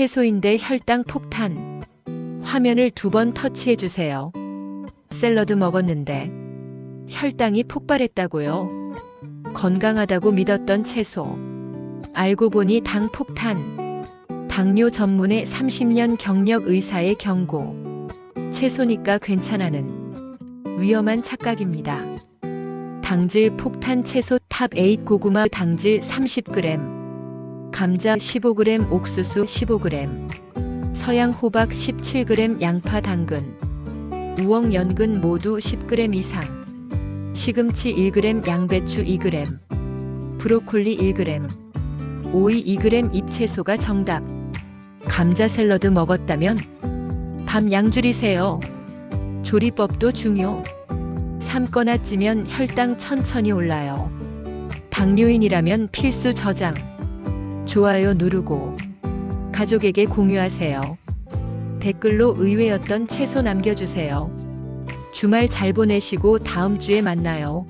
채소인데 혈당 폭탄. 화면을 두 번 터치해 주세요. 샐러드 먹었는데 혈당이 폭발했다고요. 건강하다고 믿었던 채소. 알고 보니 당 폭탄. 당뇨 전문의 30년 경력 의사의 경고. 채소니까 괜찮아는 위험한 착각입니다. 당질 폭탄 채소 탑8 고구마 당질 30g, 감자 15g, 옥수수 15g, 서양 호박 17g, 양파 당근, 우엉 연근 모두 10g 이상, 시금치 1g, 양배추 2g, 브로콜리 1g, 오이 2g 잎채소가 정답. 감자 샐러드 먹었다면 밤 양 줄이세요. 조리법도 중요. 삶거나 찌면 혈당 천천히 올라요. 당뇨인이라면 필수 저장. 좋아요 누르고 가족에게 공유하세요. 댓글로 의외였던 채소 남겨주세요. 주말 잘 보내시고 다음 주에 만나요.